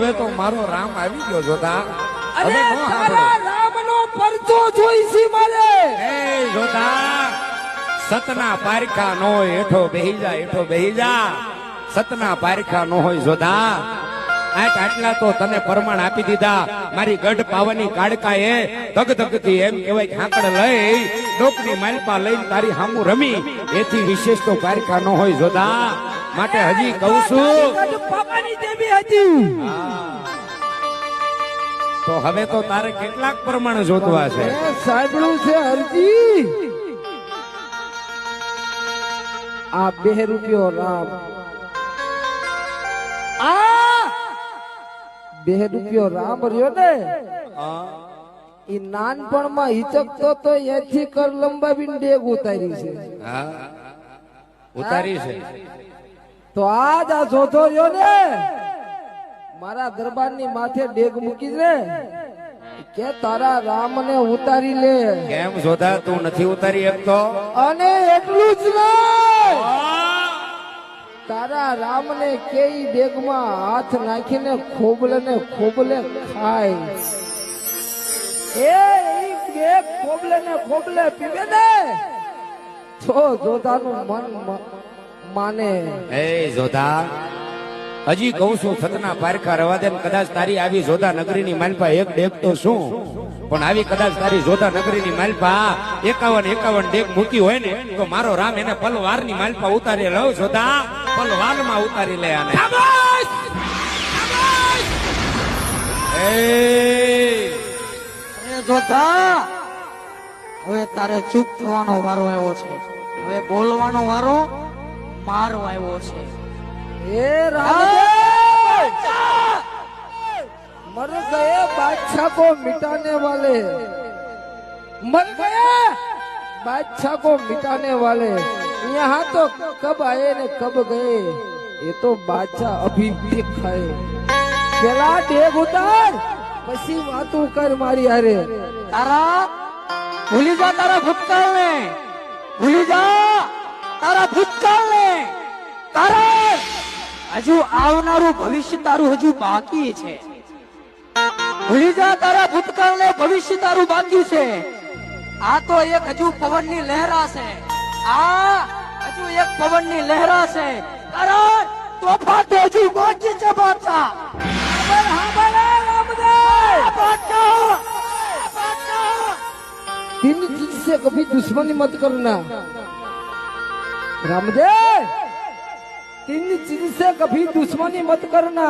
હવે તો મારો રામ આવી ગયો જોતા. હવે નો. રામનો પરચો જોઈશી મારે. એ જોતા સતના પારખા નો હોય હેઠો બેહી જા હેઠો બેહી જા. સતના પારખા નો હોય જોતા. આઠ આટલા તો તને પ્રમાણ આપી દીધા. મારી ગઢ પાવાની કાડકા એ ધગ ધગતી એમ કહેવાય કે હાંકડ લઈ ડોકની માલપા લઈને તારી હામુ રમી. એથી વિશેષ તો પારખા નો હોય જોતા. માટે હજી કહું છું પાવાની દેવી હતી તો હવે તો તારે કેટલાક પ્રમાણ જોતવા છે? મેં સાંભળ્યું છે હરજી. આ બે રૂપિયો રામ. આ! બે રૂપિયો રામ રહ્યો ને? એ નાનપણમાં હિચકતો તો એથી કર લંબાવીને ડેગ ઉતારી છે. ઉતારી છે. તો આજ આ જોધો રહ્યો ને? મારા દરબારની માથે ડેગ મૂકી દે કે તારા રામ ને ઉતારી લે. કેમ જોતા તું નથી ઉતારી શકતો? અને એટલું જ તારા રામ ને કે ડેગમાં હાથ નાખીને ખોબલે ને ખોબલે ખાય. એ ખોબલે ને ખોબલે પીવે ને. તો જોધાનું મન માને. એ જોધા હજી કહું છું થતના પારખા રવા દે કદાચ તારી આવી જોધા નગરીની માલપા એક ડેક તો શું? પણ આવી કદાચ તારી જોધા નગરીની માલપા એકાવન એકાવન ડેક મૂકી હોય ને તો મારો રામ એને પલવારની માલપા ઉતારી લઉં જોધા. પલવારમાં ઉતારી લે આને. એ! અરે જોધા હવે તારે ચૂપ થવાનો વારો આવ્યો છે. હવે બોલવાનો વારો મારો આવ્યો છે. એ રામ मर गए बादशाह को मिटाने वाले मर गए बादशाह को मिटाने वाले यहाँ तो कब आए ने कब गए ये तो बादशाह अभी भी खाए પેલા ડેગ ઉતાર પછી વાતું કર મારી હારે તારા ભૂલી જા તારા ભૂતકાળને ભૂલી જા તારા ભૂતકાળને તારા હજુ આવનારું ભવિષ્ય તારું હજુ બાકી છે ભૂલી જા તારા ભૂતકાળને ભવિષ્ય તારું બાકી છે આ તો એક હજુ પવનની લહેરા છે આ હજુ એક પવનની લહેરા છે તારા તોફા તો હજુ બાકી છે બાદશાહ બાદશાહ બાદશાહ तीन चीज से कभी दुश्मनी मत करना रामदेव तीन चीज से कभी दुश्मनी मत करना